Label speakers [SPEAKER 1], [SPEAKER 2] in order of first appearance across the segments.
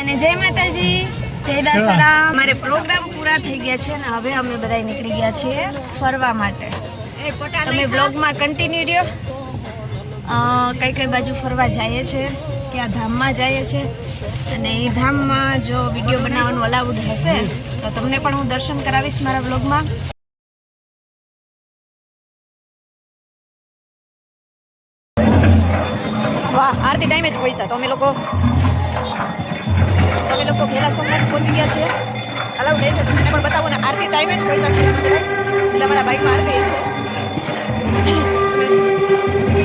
[SPEAKER 1] અને જય માતાજી જય દાસરા. અમારે પ્રોગ્રામ પૂરા થઈ ગયા છે ને હવે અમે બધા નીકળી ગયા છીએ ફરવા માટે. તમે બ્લોગમાં કન્ટિન્યુ રહ્યો? કઈ કઈ બાજુ ફરવા જઈએ છે? ક્યાં ધામમાં જઈએ છે? અને એ ધામમાં જો વીડિયો બનાવવાનું અલાઉડ હશે તો તમને પણ હું દર્શન કરાવીશ મારા બ્લોગમાં વાહ આરતી ટાઈમે જ પહોંચ્યા તો અમે લોકો તમે લોકો ઘેલા સોમનાથ પહોંચી ગયા છીએ અલાઉ રહેશે તો તમને પણ બતાવો ને આરતી ટાઈમે જ પહોંચ્યા છીએ અમે બધા એટલે અમારા બાઇકમાં આરતી હશે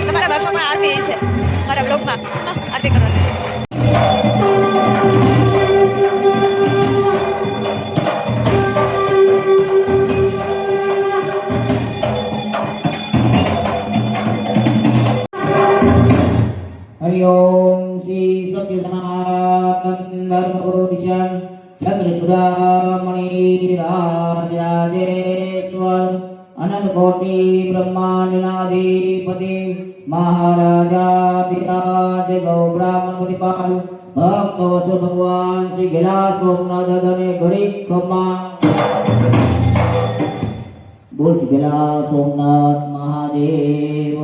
[SPEAKER 1] તમારા બાઇકમાં પણ આરતી હશે મારા બ્લોગમાં આરતી કરવાની
[SPEAKER 2] हरि ओम श्री सत्य सनातन નર્મગુરુજાન ચંદ્રચૂડામણી રાજરાજેશ્વર અનંત કોટી બ્રહ્માંડનાધિપતિ મહારાજાધિરાજ ગૌ બ્રાહ્મણ પ્રતિપાલ ભક્તો સ્વ ભગવાન શ્રી ગિલા સોમનાથ દાદાને ઘડી ખમા બોલ સોમનાથ
[SPEAKER 1] મહાદેવ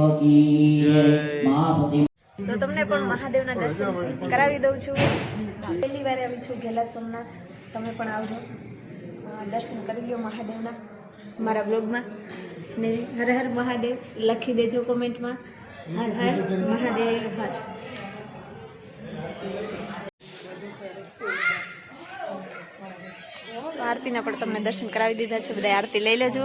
[SPEAKER 1] તમને પણ મહાદેવના દર્શન કરાવી દઉં છું. પહેલી વારે આવી છું ઘેલા સોમનાથ. તમે પણ આવજો. દર્શન કરી લો મહાદેવના મારા બ્લોગમાં ને હર હર મહાદેવ લખી દેજો કોમેન્ટમાં. હર હર મહાદેવ, હર. આરતીના પણ તમને દર્શન કરાવી દીધા છે. બધા આરતી લઈ લેજો.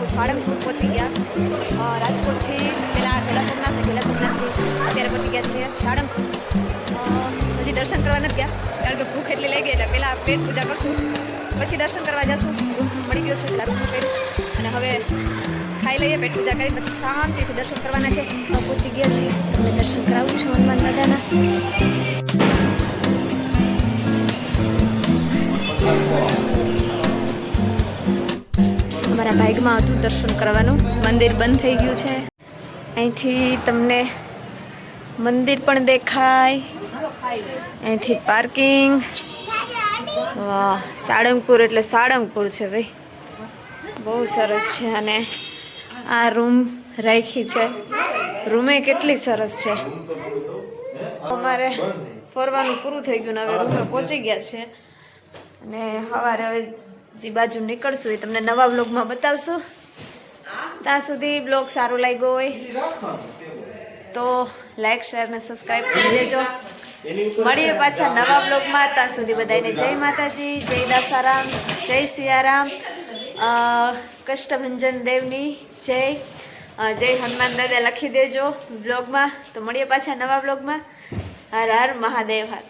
[SPEAKER 1] લોકો સાળંગપુર પહોંચી ગયા. રાજકોટથી પહેલાં ગેલા સોમનાથ ગેલા સોમનાથથી અત્યારે પહોંચી ગયા છીએ. અ, હજી દર્શન કરવા નથી ગયા કારણ કે ભૂખ એટલી લઈ ગઈ એટલે પહેલાં પેટ પૂજા કરશું. પછી દર્શન કરવા જશું. મળી ગયો છે પેલા રૂમ પેટ. અને હવે ખાઈ લઈએ પેટ પૂજા કરી પછી શાંતિથી દર્શન કરવાના છે. પહોંચી ગયા છીએ. અમે દર્શન કરાવું છું હનુમાન દાદાના. અમારા બાઇકમાં હતું દર્શન કરવાનું. મંદિર બંધ થઈ ગયું છે. અહીંથી તમને મંદિર પણ દેખાય. અહીંથી પાર્કિંગ. સાળંગપુર એટલે સાળંગપુર છે ભાઈ. બહુ સરસ છે અને આ રૂમ રાખી છે. રૂમે કેટલી સરસ છે. અમારે ફરવાનું પૂરું થઈ ગયું ને હવે રૂમે પહોંચી ગયા છે. અને સવારે હવે જે બાજુ નીકળશું એ તમને નવા બ્લોગમાં બતાવશું. ત્યાં સુધી બ્લોગ સારો લાગ્યો હોય તો લાઈક, શેર અને સબસ્ક્રાઈબ કરી દેજો. મળીએ પાછા નવા બ્લોગમાં ત્યાં સુધી બધાને જય માતાજી, જય દાસારામ, જય સિયારામ. કષ્ટભંજન દેવની જય. જય હનુમાન દાદા લખી દેજો બ્લોગમાં તો મળીએ પાછા નવા બ્લોગમાં હર હર મહાદેવ, હર.